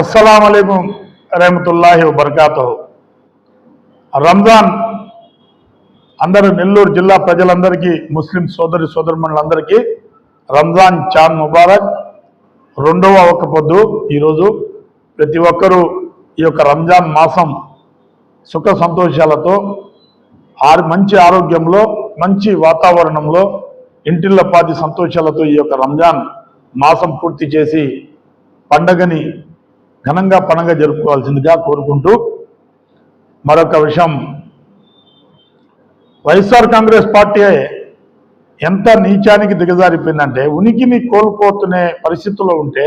అస్సలం అయికం రహమతుల్లాహి వబర్కాతో రంజాన్ అందరూ నెల్లూరు జిల్లా ప్రజలందరికీ ముస్లిం సోదరి సోదరుమణులందరికీ రంజాన్ చాన్ ముబారక్. రెండవ ఒక పొద్దు ఈరోజు ప్రతి ఒక్కరూ ఈ యొక్క రంజాన్ మాసం సుఖ సంతోషాలతో ఆరు మంచి ఆరోగ్యంలో మంచి వాతావరణంలో ఇంటిల్లపాది సంతోషాలతో ఈ యొక్క రంజాన్ మాసం పూర్తి చేసి పండగని ఘనంగా పణంగా జరుపుకోవాల్సిందిగా కోరుకుంటూ మరొక విషయం. వైఎస్ఆర్ కాంగ్రెస్ పార్టీ ఎంత నీచానికి దిగజారిపోయిందంటే ఉనికిని కోల్పోతునే పరిస్థితుల్లో ఉంటే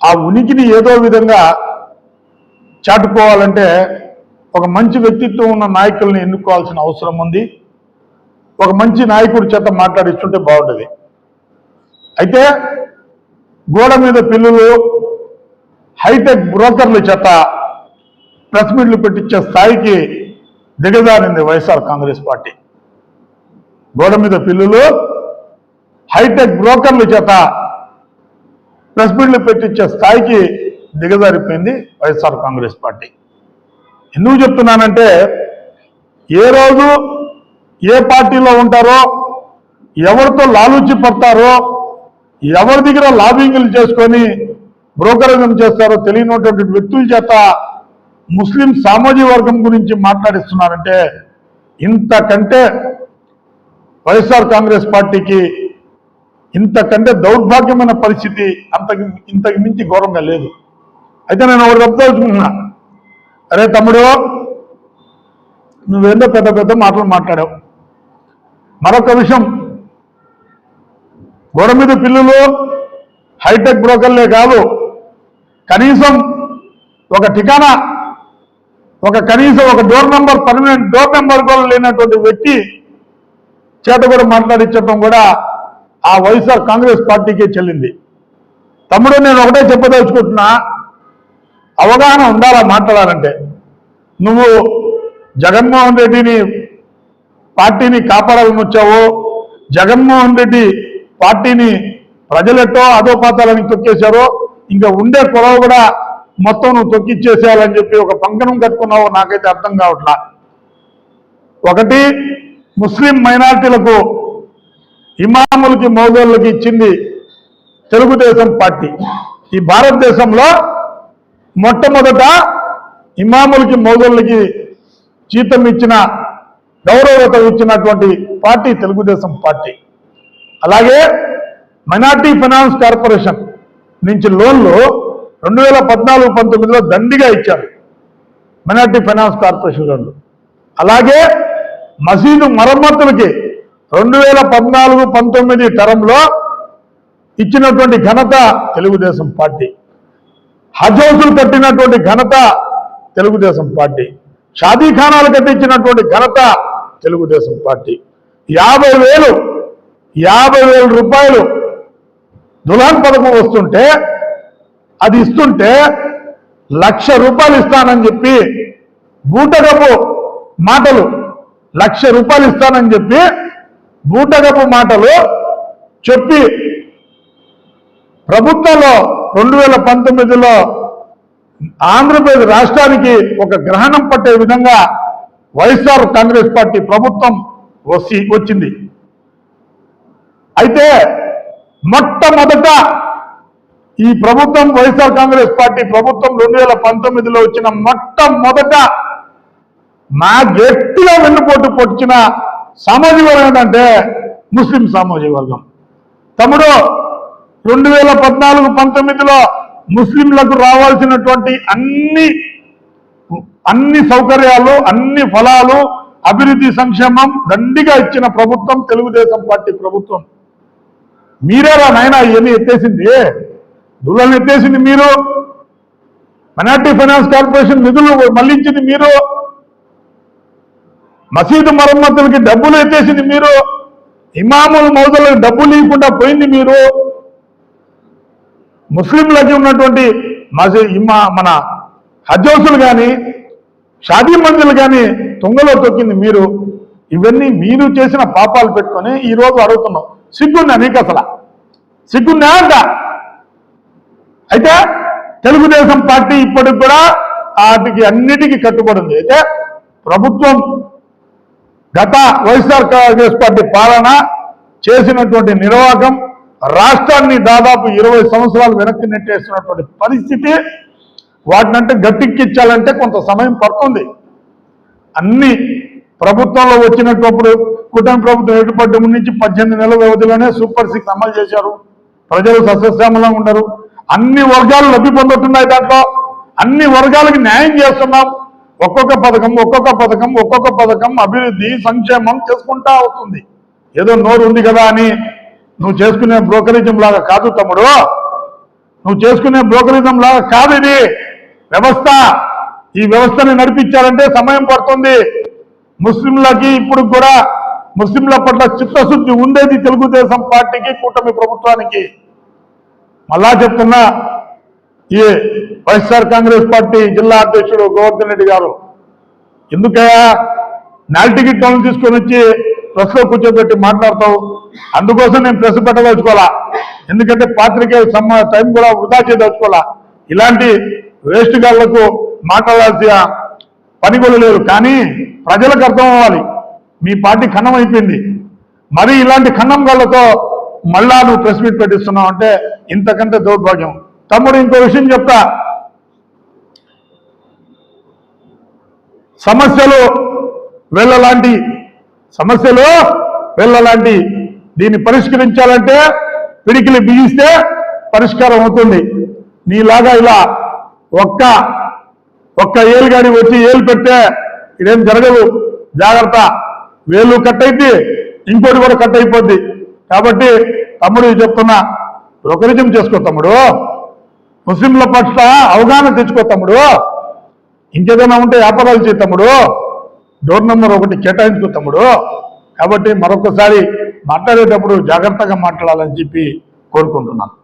ఆ ఉనికిని ఏదో విధంగా చాటుకోవాలంటే ఒక మంచి వ్యక్తిత్వం ఉన్న నాయకుల్ని ఎన్నుకోవాల్సిన అవసరం ఉంది. ఒక మంచి నాయకుడి చేత మాట్లాడిస్తుంటే బాగుంటుంది అయితే గోడ మీద పిల్లులు హైటెక్ బ్రోకర్ల చేత ప్రెస్ మీట్లు పెట్టించే స్థాయికి దిగజారింది వైఎస్ఆర్ కాంగ్రెస్ పార్టీ. గోడ మీద పిల్లులు హైటెక్ బ్రోకర్ల చేత ప్రెస్ మీట్లు పెట్టించే స్థాయికి దిగజారిపోయింది వైఎస్ఆర్ కాంగ్రెస్ పార్టీ. ఎందుకు చెప్తున్నానంటే ఏ రోజు ఏ పార్టీలో ఉంటారో ఎవరితో లాలూచి పడతారో ఎవరి దగ్గర లాబింగ్లు చేసుకొని బ్రోకరిజం చేస్తారో తెలియనటువంటి వ్యక్తుల చేత ముస్లిం సామాజిక వర్గం గురించి మాట్లాడిస్తున్నారంటే ఇంతకంటే వైఎస్ఆర్ కాంగ్రెస్ పార్టీకి ఇంతకంటే దౌర్భాగ్యమైన పరిస్థితి అంతకి ఇంతకు మించి ఘోరంగా లేదు. అయితే నేను ఒకటి చెప్తాల్చుకున్నా అరే తమ్ముడు నువ్వేందో పెద్ద పెద్ద మాటలు మాట్లాడావు. మరొక విషయం గోడ మీద పిల్లలు హైటెక్ బ్రోకర్లే కాదు కనీసం ఒక ఠికానా ఒక కనీసం ఒక door number permanent door number కూడా లేనటువంటి వ్యక్తి చేత కూడా మాట్లాడించడం కూడా ఆ వైఎస్ఆర్ కాంగ్రెస్ పార్టీకే చెల్లింది. తమ్ముడు నేను ఒకటే చెప్పదలుచుకుంటున్నా అవగాహన ఉండాలా మాట్లాడాలంటే? నువ్వు జగన్మోహన్ రెడ్డిని పార్టీని కాపాడాలని వచ్చావు జగన్మోహన్ రెడ్డి పార్టీని ప్రజలెట్టో అధోపాతాలని తొక్కేశారో ఇంకా ఉండే కొలవ కూడా మొత్తం నువ్వు తొక్కిచ్చేసేయాలని చెప్పి ఒక పంకణం కట్టుకున్నావు నాకైతే అర్థం కావట్లా. ఒకటి ముస్లిం మైనార్టీలకు ఇమాములకి మోదోళ్ళకి ఇచ్చింది తెలుగుదేశం పార్టీ. ఈ భారతదేశంలో మొట్టమొదట ఇమాములకి మోదోళ్ళకి జీతం ఇచ్చిన గౌరవత ఇచ్చినటువంటి పార్టీ తెలుగుదేశం పార్టీ. అలాగే మైనార్టీ ఫైనాన్స్ కార్పొరేషన్. నుంచి లోన్లు రెండు వేల పద్నాలుగు పంతొమ్మిదిలో దండిగా ఇచ్చారు. మైనార్టీ ఫైనాన్స్ కార్పొరేషన్ లోన్లు. అలాగే మసీదు మరమ్మతులకి రెండు వేల పద్నాలుగు పంతొమ్మిది తరంలో ఇచ్చినటువంటి ఘనత తెలుగుదేశం పార్టీ. హజ్ హౌసులు కట్టినటువంటి ఘనత తెలుగుదేశం పార్టీ. షాదీఖానాలు కట్టించినటువంటి ఘనత తెలుగుదేశం పార్టీ. యాభై వేలు యాభై వేల రూపాయలు దులాన్ పథకం వస్తుంటే అది ఇస్తుంటే లక్ష రూపాయలు ఇస్తానని చెప్పి బూటగపు మాటలు లక్ష రూపాయలు ఇస్తానని చెప్పి బూటగపు మాటలు చెప్పి ప్రభుత్వంలో రెండు వేల పంతొమ్మిదిలో ఆంధ్రప్రదేశ్ రాష్ట్రానికి ఒక గ్రహణం పట్టే విధంగా వైఎస్ఆర్ కాంగ్రెస్ పార్టీ ప్రభుత్వం వచ్చి వచ్చింది. అయితే మొట్టమొదట ఈ ప్రభుత్వం వైఎస్ఆర్ కాంగ్రెస్ పార్టీ ప్రభుత్వం రెండు వేల పంతొమ్మిదిలో వచ్చిన మొట్టమొదట నా గట్టిగా వెన్నుపోటు పొడిచిన సామాజిక వర్గం ఏంటంటే ముస్లిం సామాజిక వర్గం. తమ్ముడు రెండు వేల పద్నాలుగు పంతొమ్మిదిలో ముస్లింలకు రావాల్సినటువంటి అన్ని అన్ని సౌకర్యాలు అన్ని ఫలాలు అభివృద్ధి సంక్షేమం దండిగా ఇచ్చిన ప్రభుత్వం తెలుగుదేశం పార్టీ ప్రభుత్వం. మీరేరా నాయన ఇవన్నీ ఎత్తేసింది. దులను ఎత్తేసింది మీరు. మైనార్టీ ఫైనాన్స్ కార్పొరేషన్ నిధులు మళ్ళించింది మీరు. మసీదు మరమ్మతులకి డబ్బులు ఎత్తేసింది మీరు. ఇమాముల మౌజలకు డబ్బులు ఇవ్వకుండా పోయింది మీరు. ముస్లింలకి ఉన్నటువంటి మసీ ఇమా మన హజ్జోసులు కానీ షాదీ మందులు కానీ తుంగలో తొక్కింది మీరు. ఇవన్నీ మీరు చేసిన పాపాలు పెట్టుకొని ఈ రోజు అడుగుతున్నాం. సిగ్గుందా నీకు అసలు? సిగ్గుందా అంట? అయితే తెలుగుదేశం పార్టీ ఇప్పటికి కూడా వాటికి అన్నిటికీ కట్టుబడింది అయితే ప్రభుత్వం గత వైఎస్ఆర్ కాంగ్రెస్ పార్టీ పాలన చేసినటువంటి నిర్వాహకం రాష్ట్రాన్ని దాదాపు ఇరవై సంవత్సరాలు వెనక్కి నెట్టేసినటువంటి పరిస్థితి వాటినంటే గట్టెక్కించాలంటే కొంత సమయం పడుతుంది. అన్ని ప్రభుత్వంలో వచ్చినప్పుడు కుటుంబ ప్రభుత్వం ఏర్పడ్డ నుంచి పద్దెనిమిది నెలల వ్యవధిలోనే సూపర్ సిక్స్ అమలు చేశారు. ప్రజలు సస్యశ్యామలంగా ఉండరు అన్ని వర్గాలు లబ్ధి పొందుతున్నాయి దాంట్లో. అన్ని వర్గాలకి న్యాయం చేస్తున్నాం. ఒక్కొక్క పథకం ఒక్కొక్క పథకం ఒక్కొక్క పథకం అభివృద్ధి సంక్షేమం చేసుకుంటా అవుతుంది ఏదో నోరు ఉంది కదా అని నువ్వు చేసుకునే బ్రోకరేజం లాగా కాదు తమ్ముడు. నువ్వు చేసుకునే బ్రోకరిజం లాగా కాదు ఇది. వ్యవస్థ. ఈ వ్యవస్థని నడిపించాలంటే సమయం పడుతుంది. ముస్లింలకి ఇప్పుడు కూడా ముస్లింల పట్ల చిత్తశుద్ధి ఉండేది తెలుగుదేశం పార్టీకి కూటమి ప్రభుత్వానికి. మళ్ళా చెప్తున్నా ఈ వైఎస్ఆర్ కాంగ్రెస్ పార్టీ జిల్లా అధ్యక్షుడు గోవర్ధన్ రెడ్డి గారు ఎందుకయ్యా నాల్ టికెట్ తీసుకొని వచ్చి ప్రెస్లో కూర్చోబెట్టి మాట్లాడతావు? అందుకోసం నేను ప్రెస్ పెట్టదలుచుకోవాలా? ఎందుకంటే పాత్రికేయ సమ్మ టైం కూడా వృధా చేయదలుచుకోవాలా? ఇలాంటి వేస్ట్ గాళ్ళకు మాట్లాడాల్సిన పని కూడా లేదు. కానీ ప్రజలకు అర్థం అవ్వాలి మీ పార్టీ ఖండం అయిపోయింది. మరి ఇలాంటి ఖండం గాళ్ళతో మళ్ళా నువ్వు ప్రెస్ మీట్ పెట్టిస్తున్నావు అంటే ఇంతకంటే దౌర్భాగ్యం. తమ్ముడు ఇంకో విషయం చెప్తా. సమస్యలు వెళ్ళలాంటి సమస్యలు వెళ్ళలాంటి దీన్ని పరిష్కరించాలంటే పిడికిలి బిగిస్తే పరిష్కారం అవుతుంది. నీలాగా ఇలా ఒక్క ఒక్క ఏలుగాడి వచ్చి ఏలు పెడితే ఇదేం జరగదు. జాగ్రత్త. వేలు కట్ అయితే ఇంకోటి కూడా కట్ అయిపోద్ది. కాబట్టి తమ్ముడు చెప్తున్నా బ్రోకరిజం చేసుకో తమ్ముడు. ముస్లింల పట్ల అవగాహన తెచ్చుకో తమ్ముడు. ఇంకేదైనా ఉంటే వ్యాపారాలు చేయి తమ్ముడు. డోర్ నెంబర్ ఒకటి కేటాయించుకో తమ్ముడు. కాబట్టి మరొకసారి మాట్లాడేటప్పుడు జాగ్రత్తగా మాట్లాడాలని చెప్పి కోరుకుంటున్నాను.